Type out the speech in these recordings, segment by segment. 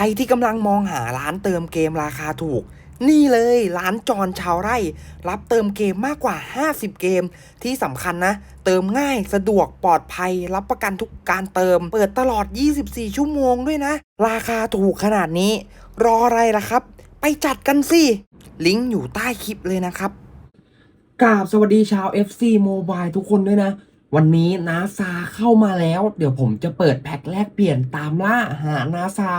รที่กำลังมองหาร้านเติมเกมราคาถูก นี่เลยร้านจอนชาวไร่ รับเติมเกมมากกว่า 50 เกม ที่สำคัญนะ เติมง่ายสะดวกปลอดภัย รับประกันทุกการเติม เปิดตลอด 24 ชั่วโมงด้วยนะ ราคาถูกขนาดนี้ รออะไรล่ะครับ ไปจัดกันสิ ลิงก์อยู่ใต้คลิปเลยนะครับกราบสวัสดีชาว FC Mobile ทุกคนด้วยนะวันนี้นาซาเข้ามาแล้ว เดี๋ยวผมจะเปิดแพ็คแลกเปลี่ยนตามล่าหานาซา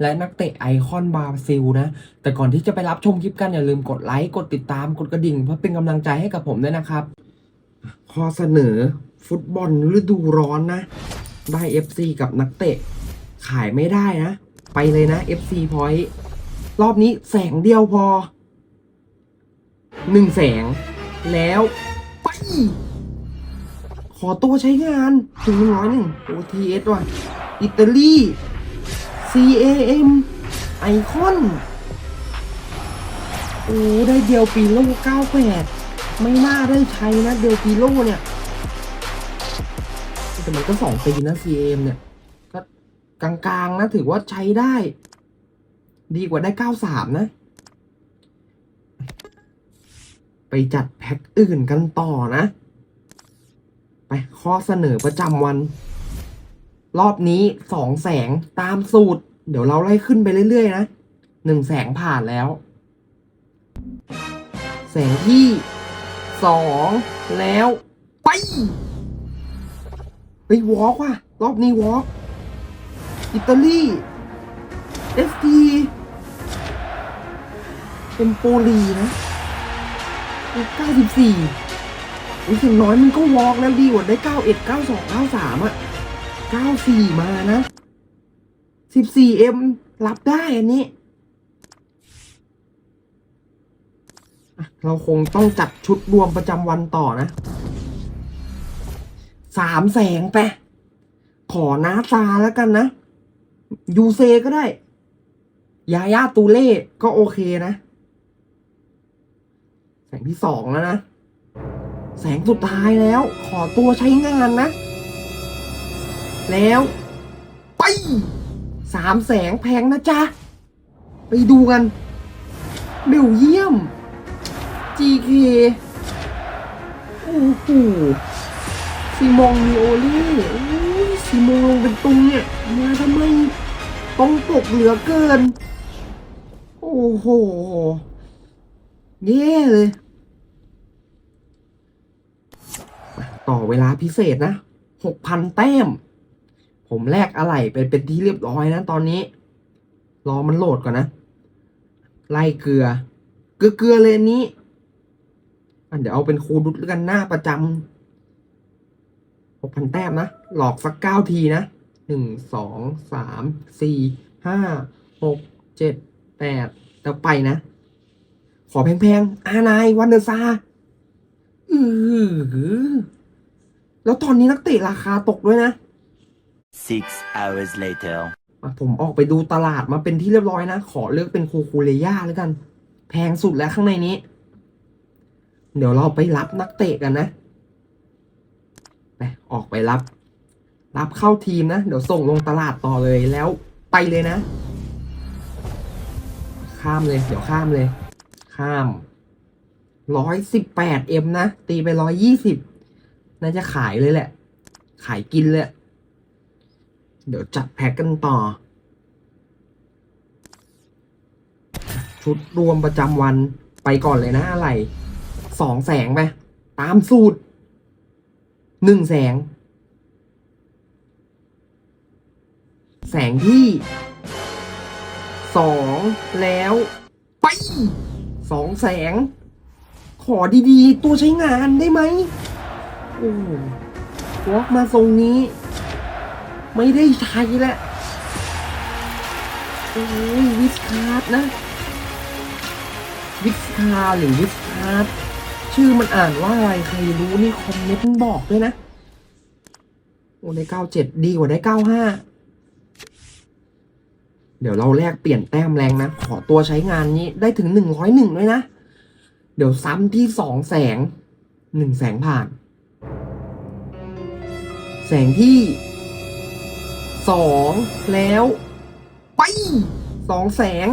และนักเตะไอคอนบราซิลนะ แต่ก่อนที่จะไปรับชมคลิปกันอย่าลืมกดไลค์ กดติดตาม กดกระดิ่ง เพื่อเป็นกำลังใจให้กับผมด้วยนะครับ ข้อเสนอฟุตบอลฤดูร้อนนะ ได้ FC กับนักเตะ ขายไม่ได้นะ ไปเลยนะ FC Point รอบนี้แสงเดียวพอหนึ่งแสง แล้วไปขอตัวใช้งานถึงหนึ่งร้อยหนึ่ง OTS ว่ะ อิตาลี CAM ไอคอนโอ้ได้เดียวปีโล98 ไม่น่าได้ใช้นะ เดียวปีโลเนี่ย แต่มันก็สองปีนะ CAM เนี่ย ก็กลางๆนะ ถือว่าใช้ได้ ดีกว่าได้ 93 นะ ไปจัดแพ็คอื่นกันต่อนะ ไปข้อเสนอประจำวัน รอบนี้สองแสงตามสูตร เดี๋ยวเราไล่ขึ้นไปเรื่อยๆนะหนึ่งแสงผ่านแล้ว แสงที่สองแล้วไปไปวอล์กว่ะ รอบนี้วอล์กอิตาลีเอสทีเป็นโปลีนะเก้าสิบสี่อุ้ยอย่างน้อยมันก็วอล์กแล้วดีกว่าได้เก้าเอ็ดเก้าสองเก้าสามอะ เก้าสี่มานะสิบสี่เอ็มรับได้อันนี้ เราคงต้องจัดชุดรวมประจำวันต่อนะสามแสงไป ขอน้าซาแล้วกันนะ ยูเซก็ได้ ยาย่าตูเล่ก็โอเคนะ แสงที่สองแล้วนะ แสงสุดท้ายแล้ว ขอตัวใช้งานนะ แล้ว ไปสามแสงแพงนะจ๊ะ ไปดูกันเบลเยี่ยม GK โอ้โหซีมองมีโอเล่โอ้ยซีมองลงเป็นตุงเนี่ยมาทำไมต้องปกเหลือเกิน โอ้โหเย่เลย ต่อเวลาพิเศษนะหกพันแต้ม ผมแลกอะไรไปเป็นที่เรียบร้อยนะตอนนี้ รอมันโหลดก่อนนะ ไล่เกลือ เกลือเกลือเลยนี้อะเดี๋ยวเอาเป็นคูดุดกันหน้าประจำหกพันแต้มนะ หลอกสักเก้าทีนะหนึ่งสองสามสี่ห้าหกเจ็ดแปดแล้วไปนะ ขอแพงๆ อานายวันเดอร์ซาอือแล้วตอนนี้นักเตะราคาตกด้วยนะ Six hours later. อะผมออกไปดูตลาดมาเป็นที่เรียบร้อยนะ ขอเลือกเป็นโคคูเลย่าแล้วกัน แพงสุดแล้วข้างในนี้ เดี๋ยวเราไปรับนักเตะกันนะ ไป ออกไปรับ รับเข้าทีมนะ เดี๋ยวส่งลงตลาดต่อเลยแล้วไปเลยนะ ข้ามเลย เดี๋ยวข้ามเลย ข้ามร้อยสิบแปดเอ็มนะ ตีไปร้อยยี่สิบน่าจะขายเลยแหละ ขายกินเลย เดี๋ยวจัดแพ็กกันต่อ ชุดรวมประจำวันไปก่อนเลยนะอะไรสองแสงไป ตามสูตรหนึ่งแสง แสงที่สองแล้ว ไปสองแสง ขอดีๆ ตัวใช้งานได้ไหมโอ้วอกมาทรงนี้ ไม่ได้ใช้แล้วโอ้ยวิสคาร์ดนะ วิสคาร์หรือวิสคาร์ดชื่อมันอ่านว่าอะไรใครรู้นี่คอมเมนต์บอกด้วยนะ โอ้ได้เก้าเจ็ดดีกว่าได้เก้าห้าเดี๋ยวเราแลกเปลี่ยนแต้มแรงนะ ขอตัวใช้งานนี้ได้ถึงหนึ่งร้อยหนึ่งด้วยนะ เดี๋ยวซ้ำที่สองแสงหนึ่งแสงผ่าน แสงที่ สองแล้ว ไปสองแสง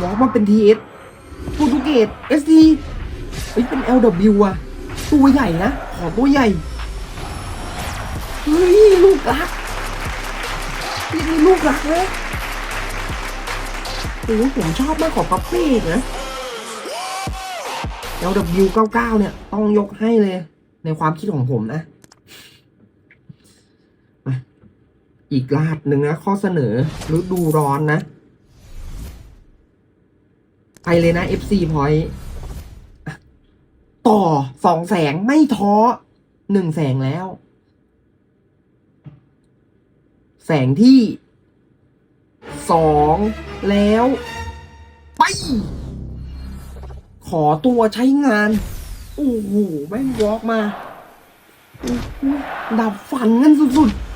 วอล์กมาเป็นทีเอสโปรตุเกสเอสทีเฮ้ยเป็น LW อะ ตัวใหญ่นะ ขอตัวใหญ่ เฮ้ย ลูกรักนี่มีลูกรักนะโอ้ผมชอบมากกว่าปัปเป้อีกนะ LW 99 เนี่ย ต้องยกให้เลย ในความคิดของผมนะมา อีกลาดหนึ่งนะข้อเสนอฤดูร้อนนะ ไปเลยนะ FC Point ต่อสองแสงไม่ท้อหนึ่งแสงแล้ว แสงที่สองแล้ว ไป ขอตัวใช้งาน โอ้โห แม่งวอล์กมา ดับฝันกันสุดๆ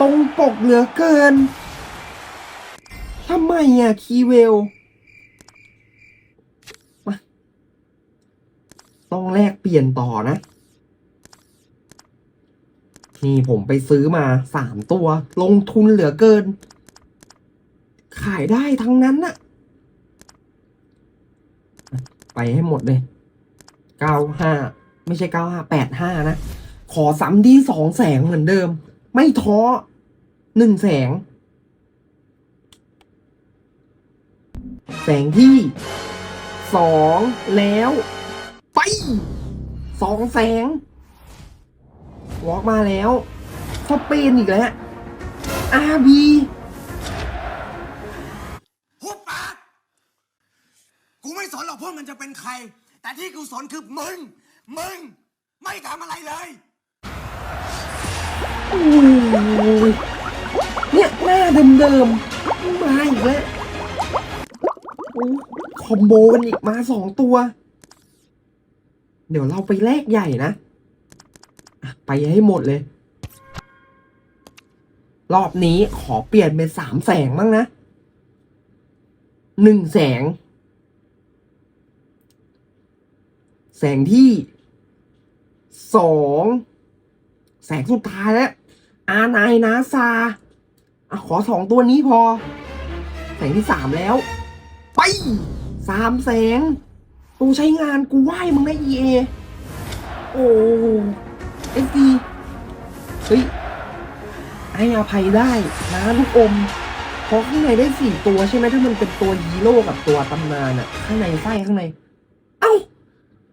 ตรงปกเหลือเกิน ทำไมอะคีเวลมาต้องแลกเปลี่ยนต่อนะ นี่ผมไปซื้อมาสามตัว ลงทุนเหลือเกิน ขายได้ทั้งนั้นน่ะ ไปให้หมดเลยเก้าห้าไม่ใช่เก้าห้าแปดห้านะ ขอซ้ำที่สองแสงเหมือนเดิม ไม่ท้อหนึ่งแสง แสงที่สองแล้ว ไปสองแสงวอล์กมาแล้วสเปนอีกแล้วอาบีหุบปากกูไม่สนหรอกพวกมันจะเป็นใคร แต่ที่กูสนคือมึง มึง ไม่ทำอะไรเลยโอ้ย เนี่ยหน้าเดิมๆมาอีกแล้วคอมโบกันอีกมาสองตัว เดี๋ยวเราไปแลกใหญ่นะอะไปให้หมดเลย รอบนี้ขอเปลี่ยนเป็นสามแสงบ้างนะหนึ่งแสง แสงที่สองแสงสุดท้ายแล้ว อานายนาซาอะขอสองตัวนี้พอ แสงที่สามแล้ว ไปสามแสงตูใช้งานกูไหว้มึงนะเอโอ้เอฟดีเฮ้ยให้อภัยได้นะลูกอมเพราะข้างในได้สี่ตัวใช่ไหมถ้ามันเป็นตัวฮีโร่กับตัวตำนานอะข้างในไส้ข้างใน เอ้า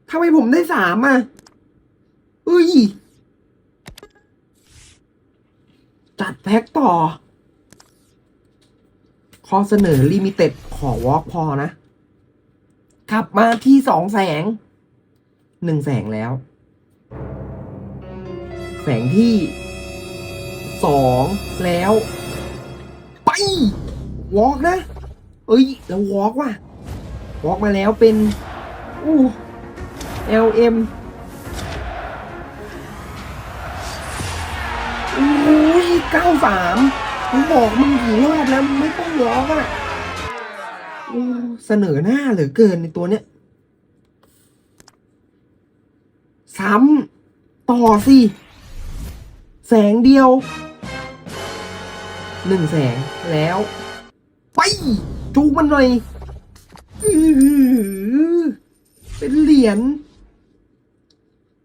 ทำไมผมได้สามอะเอ้ย จัดแพ็คต่อ ข้อเสนอลิมิเต็ดขอวอล์กพอนะกลับมาที่สองแสง หนึ่งแสงแล้ว แสงที่สองแล้ว ไป วอล์กนะ เอ้ย แล้ววอล์กว่ะวอล์กมาแล้วเป็นอู้ LM เก้าสามผมบอกมึงกี่รอบแล้วไม่ต้องร้องอะโอ้เสนอหน้าเหลือเกินในตัวเนี้ย ซ้ำต่อสิ แสงเดียว หนึ่งแสงแล้ว ไปจูงมันหน่อยอือเป็นเหรียญ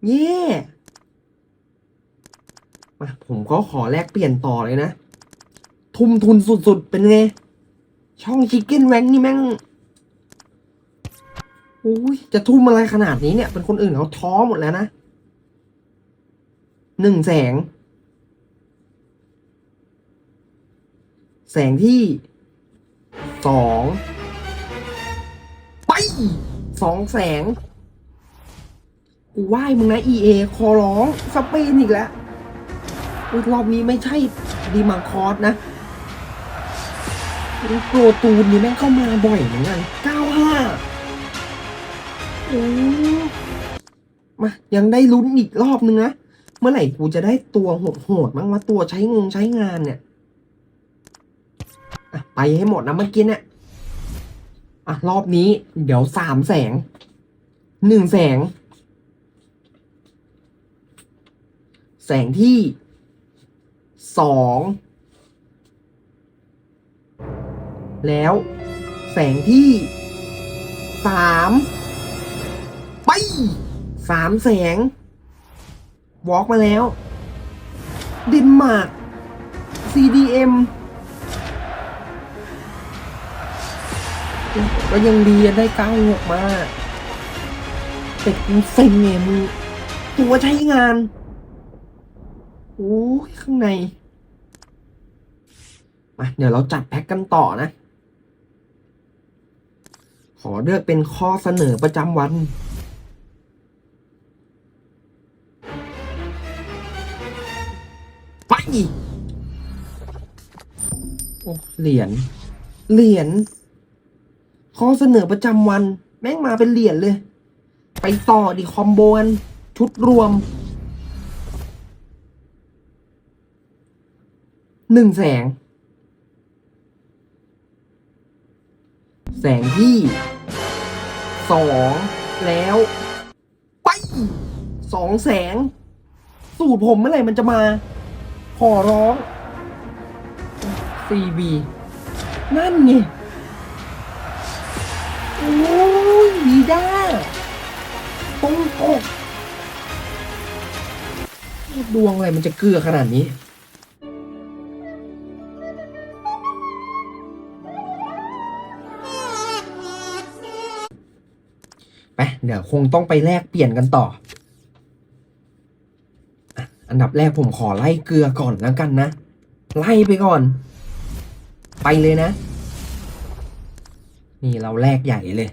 เย่ มาผมก็ขอแลกเปลี่ยนต่อเลยนะ ทุ่มทุนสุดๆ เป็นไง ช่องชิคเก้นแวงนี่แม่งโอ้ยจะทุ่มอะไรขนาดนี้เนี่ย เป็นคนอื่นเขาท้อหมดแล้วนะหนึ่งแสง แสงที่สองไปสองแสงกูไหว้มึงนะ EA ขอร้อง สเปนอีกแล้ว รอบนี้ไม่ใช่ดีมังคอสนะโปรตูนนี่แม่งเข้ามาบ่อยเหมือนกัน95โอ้มา ยังได้ลุ้นอีกรอบนึงนะ เมื่อไหร่กูจะได้ตัวโหดๆบ้างวะตัวใช้งงใช้งานเนี่ยอะไปให้หมดนะเมื่อกี้เนี่ยอะ รอบนี้ เดี๋ยวสามแสง หนึ่งแสง แสงที่ สองแล้วแสงที่สามไปสามแสงวอล์กมาแล้ว ดินมาร์ก CDM ก็ยังดีได้เก้าหกมาเต็ดเซ็งเงมือตัวใช้งาน โอ้ข้างใน มาเดี๋ยวเราจัดแพ็กกันต่อนะ ขอเลือกเป็นข้อเสนอประจำวันไปโอ้เหรียญเหรียญข้อเสนอประจำวัน แม่งมาเป็นเหรียญเลย ไปต่อดิคอมโบนชุดรวมหนึ่งแสง แสงที่สองแล้ว ไปสองแสง สูตรผมเมื่อไหร่มันจะมา ขอร้อง CB นั่นไงโอ้ยดีด้าตรงอกดวงอะไรมันจะเกลือขนาดนี้ เดี๋ยวคงต้องไปแลกเปลี่ยนกันต่อ อันดับแรกผมขอไล่เกลือก่อนแล้วกันนะ ไล่ไปก่อน ไปเลยนะ นี่เราแลกใหญ่เลย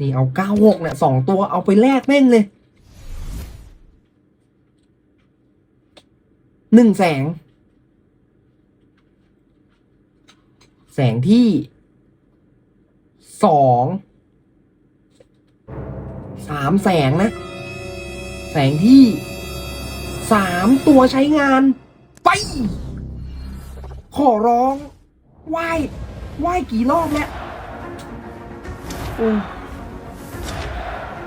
นี่เอาเก้าหกเนี่ยสองตัวเอาไปแลกแม่งเลยหนึ่งแสง แสงที่สอง สามแสงนะ แสงที่สามตัวใช้งาน ไป ขอร้องไหว้ไหว้กี่รอบแล้วโอ้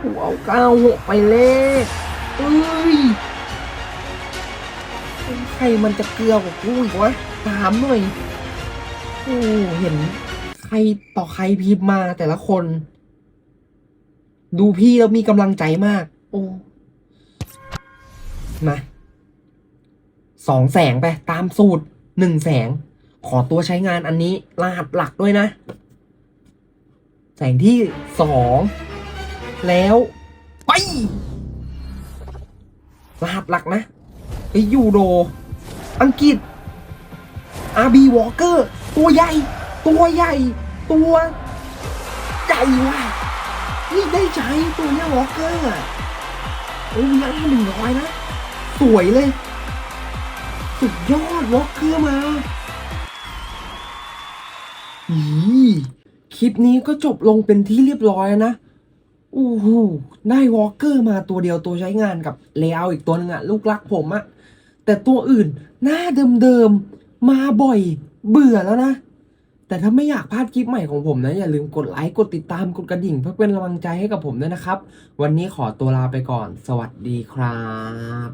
กูเอาเก้าหกไปเลยเอ้ยใครมันจะเกลือกว่ากูอีกวะถามหน่อย โอ้เห็น ใครต่อใครพิมพ์มาแต่ละคน ดูพี่แล้วมีกำลังใจมาก โอ้มาสองแสงไป ตามสูตรหนึ่งแสง ขอตัวใช้งานอันนี้ รหัสหลักด้วยนะ แสงที่สองแล้ว ไป รหัสหลักนะไอยูโรอังกฤษ RB Walker ตัวใหญ่ ตัวใหญ่ ตัว ใหญ่ว่ะ นี่ได้ใช้ตัวเนี้ยวอลเกอร์โอ้ยยังหนึ่งร้อยนะ สวยเลย สุดยอดวอลเกอร์มาอีคลิปนี้ก็จบลงเป็นที่เรียบร้อยนะโอ้โหได้วอลเกอร์มาตัวเดียวตัวใช้งานกับเลเยอร์อีกตัวหนึงอะลูกรักผมอะแต่ตัวอื่นหน้าเดิมๆมาบ่อย เบื่อแล้วนะ แต่ถ้าไม่อยากพลาดคลิปใหม่ของผมนะ อย่าลืมกดไลค์ กดติดตาม กดกระดิ่ง เพื่อเป็นกำลังใจให้กับผมด้วยนะครับ วันนี้ขอตัวลาไปก่อน สวัสดีครับ